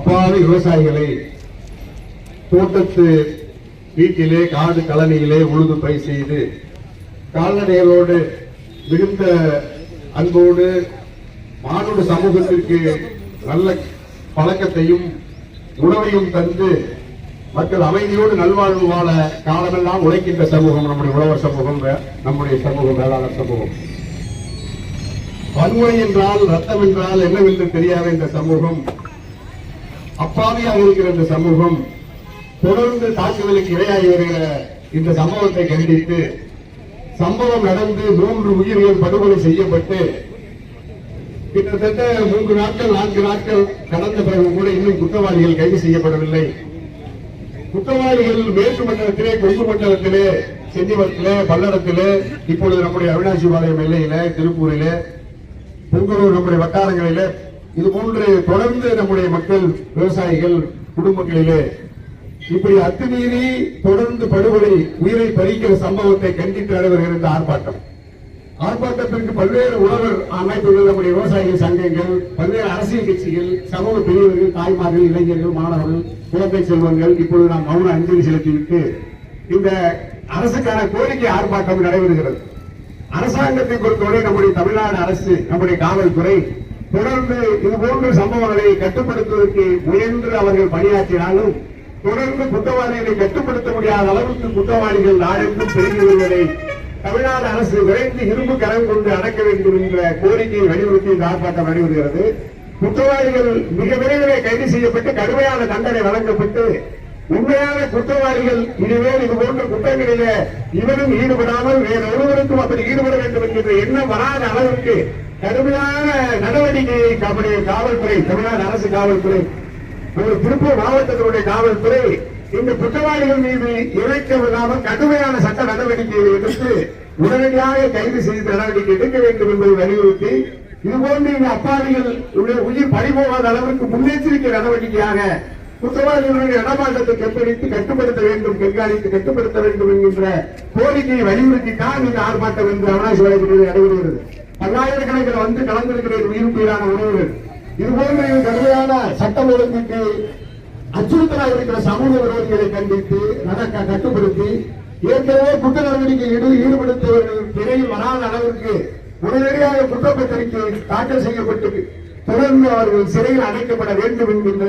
அப்பாவி விவசாயிகளை தோட்டத்து வீட்டிலே காடு கழனியிலே உழுது பை செய்து கால்நடைகளோடு மிகுந்த அன்போடு மானுட சமூகத்திற்கு நல்ல பழக்கத்தையும் உணவையும் தந்து மக்கள் அமைதியோடு நல்வாழ்வு வாழ காலமெல்லாம் உழைக்கின்ற சமூகம் நம்முடைய உழவர் சமூகம் நம்முடைய சமூகம் வேளாளர் சமூகம். வன்முறை என்றால் ரத்தம் என்றால் என்னவென்று தெரியாத இந்த சமூகம் அப்பாவியாக இருக்கிற இந்த சமூகம் தொடர்ந்து தாக்குதலுக்கு இரையாகி வருகிற இந்த சம்பவத்தை கண்டித்து சம்பவம் நடந்து மூன்று உயிர்கள் படுகொலை செய்யப்பட்டு கிட்டத்தட்ட மூன்று நாட்கள் நான்கு நாட்கள் கடந்த பிறகு கூட இன்னும் குற்றவாளிகள் கைது செய்யப்படவில்லை. குற்றவாளிகள் மேற்கு மண்டலத்திலே கொங்கு மண்டலத்திலே செஞ்சிவரத்திலே பல்லடத்திலே இப்பொழுது நம்முடைய அவினாசி பாளையம் எல்லையில திருப்பூரிலே பொங்கலூர் நம்முடைய வட்டாரங்களிலே இது போன்று தொடர்ந்து நம்முடைய மக்கள் விவசாயிகள் குடும்பங்களிலே இப்படி அத்துமீறி தொடர்ந்து படுகொலை உயிரை பறிக்கிற சம்பவத்தை கண்டித்து நடைபெறுகிற இந்த ஆர்ப்பாட்டம். ஆர்ப்பாட்டத்திற்கு பல்வேறு உழவர் அமைப்புகள் நம்முடைய விவசாயிகள் சங்கங்கள் பல்வேறு அரசியல் கட்சிகள் சமூக பிரிவுகள் தாய்மார்கள் இளைஞர்கள் மாணவர்கள் குழந்தை செல்வங்கள் இப்பொழுது நாம் மௌன அஞ்சலி செலுத்திவிட்டு இந்த அரசுக்கான கோரிக்கை ஆர்ப்பாட்டம் நடைபெறுகிறது. அரசாங்கத்தை பொறுத்தவரை நம்முடைய தமிழ்நாடு அரசு நம்முடைய காவல்துறை தொடர்ந்து இது போன்ற சம்பவங்களை கட்டுப்படுத்துவதற்கு முயன்று அவர்கள் பணியாற்றினாலும் தொடர்ந்து குற்றவாளிகளை கட்டுப்படுத்த முடியாத அளவுக்கு குற்றவாளிகள் நாடெங்கும் பெருகி வருவதை தமிழ்நாடு அரசு விரைந்து இரும்பு கரம் கொண்டு அடக்க வேண்டும் என்ற கோரிக்கையை வலியுறுத்தி இந்த ஆர்ப்பாட்டம் நடைபெறுகிறது. குற்றவாளிகள் மிக விரைவிலே கைது செய்யப்பட்டு கடுமையான தண்டனை வழங்கப்பட்டு உண்மையான குற்றவாளிகள் இனிமேல் இது போன்ற குற்றங்களிலே இவரும் ஈடுபடாமல் வேறு ஒருவருக்கும் அப்படி ஈடுபட வேண்டும் என்கின்ற எண்ணம் வராத அளவிற்கு கடுமையான நடவடிக்கையை நம்முடைய காவல்துறை தமிழ்நாடு அரசு காவல்துறை நமது திருப்பூர் மாவட்டத்தினுடைய காவல்துறை இந்த குற்றவாளிகள் மீது இழைக்க விடாமல் கடுமையான சட்ட நடவடிக்கைகளை எடுத்து உடனடியாக கைது செய்து நடவடிக்கை எடுக்க வேண்டும் என்பதை வலியுறுத்தி இதுபோன்று இந்த அப்பாவிகள் உயிர் பறிபோகாத அளவிற்கு முன்னெச்சரிக்கை நடவடிக்கையாக குற்றவாளிகளுடைய இடமாற்றத்தை கண்காணித்து கட்டுப்படுத்த வேண்டும் கண்காணித்து கட்டுப்படுத்த வேண்டும் என்கின்ற கோரிக்கையை வலியுறுத்தி தான் இந்த ஆர்ப்பாட்டம் என்று அவினாசி வழக்கில் நடைபெறுகிறது பல்லாயிரக்கணக்கில் வந்து கலந்திருக்கிற உயிர் உயிரான உறவுகள். இது போன்ற கடுமையான சட்டம் ஒழுங்குக்கு அச்சுறுத்தலாக இருக்கிற சமூக விரோதிகளை கண்டித்து நடக்க கட்டுப்படுத்தி ஏற்கனவே குற்ற நடவடிக்கை ஈடுபடுத்தவர்கள் திரையில் வராத அளவிற்கு உடனடியாக குற்றப்பத்திரிகை தாக்கல் செய்யப்பட்டு தொடர்ந்து அவர்கள் சிறையில் அடைக்கப்பட வேண்டும் என்கின்ற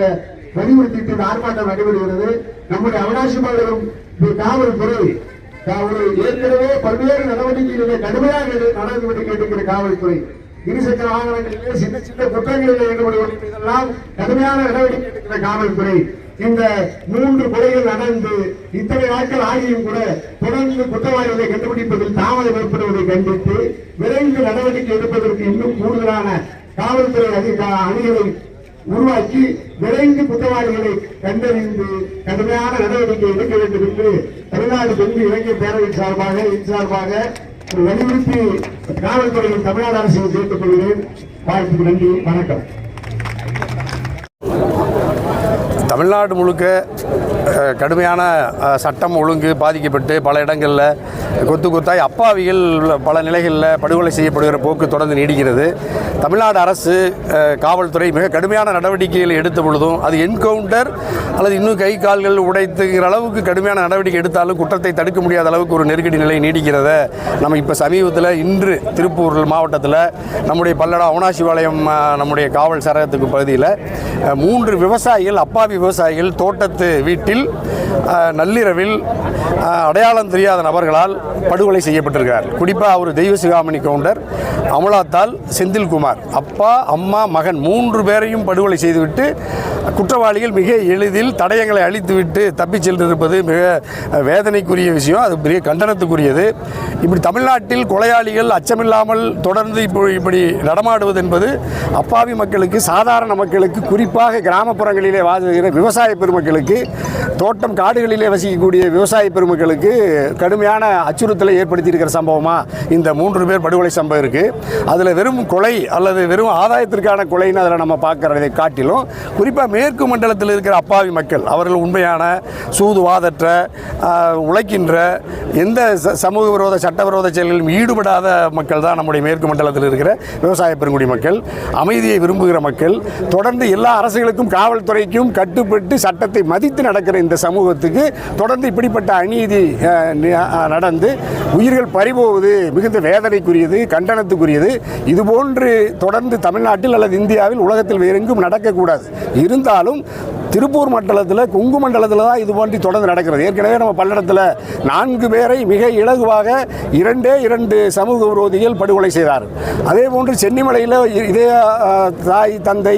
வலியுறுத்திட்டு இந்த ஆர்ப்பாட்டம் நடைபெறுகிறது. நம்முடைய அவனாசி மாநிலம் காவல்துறை காவல் ஏற்கனவே பல்வேறு நடவடிக்கைகளிலே கடுமையாக எடு- நடவடிக்கை எடுக்கிற காவல்துறை. இருசக்கர வாகனங்களிலே சின்ன சின்ன குற்றங்களில் ஈடுபடுவதற்கு கடுமையான நடவடிக்கை எடுக்கிற காவல்துறை. இந்த மூன்று கொலைகள் நடந்து இத்தனை நாட்கள் ஆகியும் கூட தொடர்ந்து குற்றவாளிகளை கண்டுபிடிப்பதில் தாமதம் ஏற்படுவதை கண்டித்து விரைந்து நடவடிக்கை எடுப்பதற்கு இன்னும் கூடுதலான காவல்துறை அதிக அணிகளை உருவாக்கி விரைந்து குற்றவாளிகளை கண்டறிந்து கடுமையான நடவடிக்கை எடுக்க வேண்டும் என்று தமிழ்நாடு தெற்கு இளைஞர் பேரவை சார்பாக என் சார்பாக வலியுறுத்தி காவல்துறையின் தமிழ்நாடு அரசை சேர்த்துக் கொள்கிறேன். வாழ்த்துக்கு நன்றி வணக்கம். தமிழ்நாடு முழுக்க கடுமையான சட்டம் ஒழுங்கு பாதிக்கப்பட்டு பல இடங்களில் கொத்து கொத்தாய் அப்பாவிகள் பல நிலைகளில் படுகொலை செய்யப்படுகிற போக்கு தொடர்ந்து நீடிக்கிறது. தமிழ்நாடு அரசு காவல்துறை மிக கடுமையான நடவடிக்கைகள் எடுத்த பொழுதும் அது என்கவுண்டர் அல்லது இன்னும் கை கால்கள் உடைத்துகிற அளவுக்கு கடுமையான நடவடிக்கை எடுத்தாலும் குற்றத்தை தடுக்க முடியாத அளவுக்கு ஒரு நெருக்கடி நிலை நீடிக்கிறத நம்ம இப்போ சமீபத்தில் இன்று திருப்பூர் மாவட்டத்தில் நம்முடைய பல்லடம் அவனாசிபாளையம் நம்முடைய காவல் சரகத்துக்கு பகுதியில் மூன்று விவசாயிகள் அப்பாவி விவசாயிகள் விவசாயிகள் தோட்டத்து வீட்டில் நள்ளிரவில் அடையாளம் தெரியாத நபர்களால் படுகொலை செய்யப்பட்டிருக்கிறார். குறிப்பாக அவர் தெய்வ சிகாமணி கவுண்டர் அமலாத்தால் செந்தில்குமார். அப்பா அம்மா மகன் மூன்று பேரையும் படுகொலை செய்துவிட்டு குற்றவாளிகள் மிக எளிதில் தடயங்களை அழித்துவிட்டு தப்பிச் சென்றிருப்பது மிக வேதனைக்குரிய விஷயம். அது பெரிய கண்டனத்துக்குரியது. இப்படி தமிழ்நாட்டில் கொலையாளிகள் அச்சமில்லாமல் தொடர்ந்து இப்போ இப்படி நடமாடுவது என்பது அப்பாவி மக்களுக்கு சாதாரண மக்களுக்கு குறிப்பாக கிராமப்புறங்களிலே வாழ்கிற விவசாய பெருமக்களுக்கு தோட்டம் காடுகளிலே வசிக்கக்கூடிய விவசாய பெருமக்களுக்கு கடுமையான அச்சுறுத்தலை ஏற்படுத்தியிருக்கிற சம்பவமாக இந்த மூன்று பேர் படுகொலை சம்பவம் இருக்குது அதில் வெறும் கொலை அல்லது வெறும் ஆதாயத்திற்கான கொலைன்னு அதில் நம்ம பார்க்குறதை காட்டிலும் குறிப்பாக மேற்கு மண்டலத்தில் இருக்கிற அப்பாவி மக்கள் அவர்கள் உண்மையான சூதுவாதற்ற உழைக்கின்ற எந்த ச- சமூக விரோத சட்டவிரோத செயல்களிலும் ஈடுபடாத மக்கள் தான் நம்முடைய மேற்கு மண்டலத்தில் இருக்கிற விவசாய பெருங்குடி மக்கள். அமைதியை விரும்புகிற மக்கள். தொடர்ந்து எல்லா அரசுகளுக்கும் காவல்துறைக்கும் கட்டுப்பட்டு சட்டத்தை மதித்து நடக்கிற இந்த சமூகத்துக்கு தொடர்ந்து இப்படிப்பட்ட அநீதி நடந்து உயிர்கள் பறிபோவது மிகுந்த வேதனைக்குரியது கண்டனத்துக்குரியது. இதுபோன்று தொடர்ந்து தமிழ்நாட்டில் அல்லது இந்தியாவில் உலகத்தில் வேறெங்கும் நடக்கக்கூடாது. இருந்தாலும் திருப்பூர் மண்டலத்தில் கொங்கு மண்டலத்தில் தான் இது போன்று தொடர்ந்து நடக்கிறது. ஏற்கனவே நம்ம பல்லடத்தில் நான்கு பேரை மிக இலகுவாக இரண்டே இரண்டு சமூக விரோதிகள் படுகொலை செய்தார் அதே போன்று சென்னிமலையில் இதே தாய் தந்தை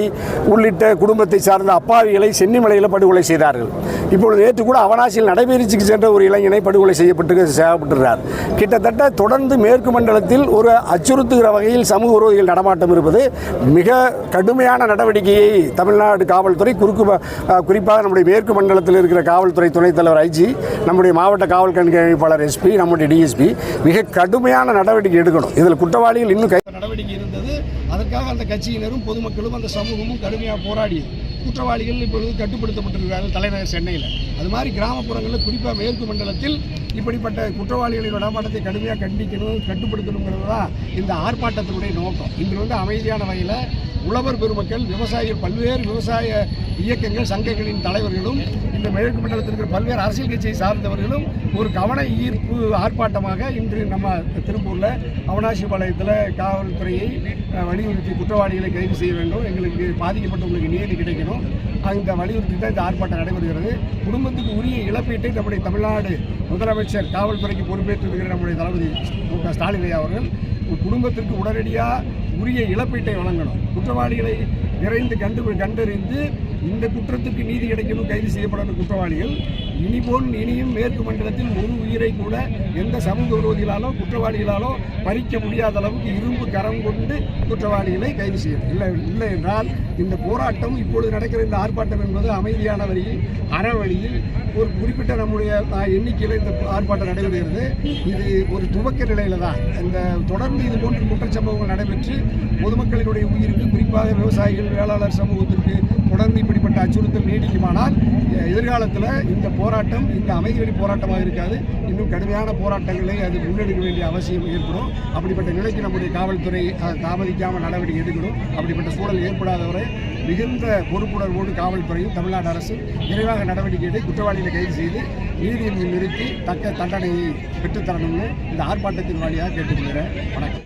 உள்ளிட்ட குடும்பத்தை சார்ந்த அப்பாவிகளை சென்னிமலையில் படுகொலை செய்தார்கள். இப்பொழுது நேற்று கூட அவனாசியில் நடைபயிற்சிக்கு சென்ற ஒரு இளைஞனை படுகொலை செய்யப்பட்டு செய்யப்பட்டிருக்கிறார் கிட்டத்தட்ட தொடர்ந்து மேற்கு மண்டலத்தில் ஒரு அச்சுறுத்துகிற வகையில் சமூக விரோதிகள் நடமாட்டம் இருப்பது மிக கடுமையான நடவடிக்கையை தமிழ்நாடு காவல்துறை குறுக்கு குறிப்பாக நம்முடைய மேற்கு மண்டலத்தில் இருக்கிற காவல்துறை துணைத் தலைவர் ஐஜி நம்முடைய மாவட்ட காவல் கண்காணிப்பாளர் எஸ்பி நம்முடைய டிஎஸ்பி மிக கடுமையான நடவடிக்கை எடுக்கணும். இதில் குற்றவாளிகள் இன்னும் கை நடவடிக்கை இருந்தது. அதற்காக அந்த கட்சியினரும் பொதுமக்களும் அந்த சமூகமும் கடுமையாக போராடியது. குற்றவாளிகள் இப்பொழுது கட்டுப்படுத்தப்பட்டிருக்கிறார்கள் தலைநகர் சென்னையில். அது மாதிரி கிராமப்புறங்களில் குறிப்பாக மேற்கு மண்டலத்தில் இப்படிப்பட்ட குற்றவாளிகளின் நடமாட்டத்தை கடுமையாக கண்டிக்கணும் கட்டுப்படுத்தணுங்கிறது தான் இந்த ஆர்ப்பாட்டத்தினுடைய நோக்கம். இன்று வந்து அமைதியான வகையில் உழவர் பெருமக்கள் விவசாயிகள் பல்வேறு விவசாய இயக்கங்கள் சங்கங்களின் தலைவர்களும் இந்த மேற்கு மண்டலத்தில் இருக்கிற பல்வேறு அரசியல் கட்சியை சார்ந்தவர்களும் ஒரு கவன ஈர்ப்பு ஆர்ப்பாட்டமாக இன்று நம்ம திருப்பூரில் அவனாசிபாளையத்தில் காவல்துறையை வலியுறுத்தி குற்றவாளிகளை கைது செய்ய வேண்டும். எங்களுக்கு பாதிக்கப்பட்டவங்களுக்கு நீதி கிடைக்கணும். அந்த வலியுறுத்தி தான் இந்த ஆர்ப்பாட்டம் நடைபெறுகிறது. குடும்பத்துக்கு உரிய இழப்பீட்டை நம்முடைய தமிழ்நாடு முதலமைச்சர் காவல்துறைக்கு பொறுப்பேற்றிருக்கிற நம்முடைய தளபதி மு க ஸ்டாலின் ஐயா அவர்கள். குடும்பத்திற்கு உடனடியாக உரிய இழப்பீட்டை வழங்கணும். குற்றவாளிகளை விரைந்து கண்டு கண்டறிந்து இந்த குற்றத்துக்கு நீதி கிடைக்கணும் கைது செய்யப்படணும் குற்றவாளிகள். இனிபோன் இனியும் மேற்கு மண்டலத்தில் ஒரு உயிரை கூட எந்த சமூக விரோதிகளாலோ குற்றவாளிகளாலோ பறிக்க முடியாத அளவுக்கு இரும்பு கரம் கொண்டு குற்றவாளிகளை கைது செய்யணும். இல்லை இல்லை என்றால் இந்த போராட்டம் இப்பொழுது நடக்கிற இந்த ஆர்ப்பாட்டம் என்பது அமைதியான வழியில் அறவழியில் ஒரு குறிப்பிட்ட நம்முடைய எண்ணிக்கையில் இந்த ஆர்ப்பாட்டம் நடைபெறுகிறது. இது ஒரு துவக்க நிலையில தான். இந்த தொடர்ந்து இது போன்ற குற்றச்சம்பவங்கள் நடைபெற்று பொதுமக்களினுடைய உயிருக்கு குறிப்பாக விவசாயிகள் வேளாளர் சமூகத்திற்கு தொடர்ந்து இப்படிப்பட்ட அச்சுறுத்தல் நீடிக்குமானால் எதிர்காலத்தில் இந்த போராட்டம் இந்த அமைதி வழி போராட்டமாக இருக்காது. இன்னும் கடுமையான போராட்டங்களை அது முன்னெடுக்க வேண்டிய அவசியம் ஏற்படும். அப்படிப்பட்ட நிலைக்கு நம்முடைய காவல்துறை தாமதிக்காமல் நடவடிக்கை எடுக்கணும். அப்படிப்பட்ட சூழல் ஏற்படாதவரை மிகுந்த பொறுப்புணர்வோடு காவல்துறையும் தமிழ்நாடு அரசு விரைவாக நடவடிக்கை எடுத்து குற்றவாளிகளை கைது செய்து நீதியை நிறுத்தி தக்க தண்டனையை பெற்றுத்தரணும்னு இந்த ஆர்ப்பாட்டத்தின் வழியாக கேட்டுக்கொள்கிறேன். வணக்கம்.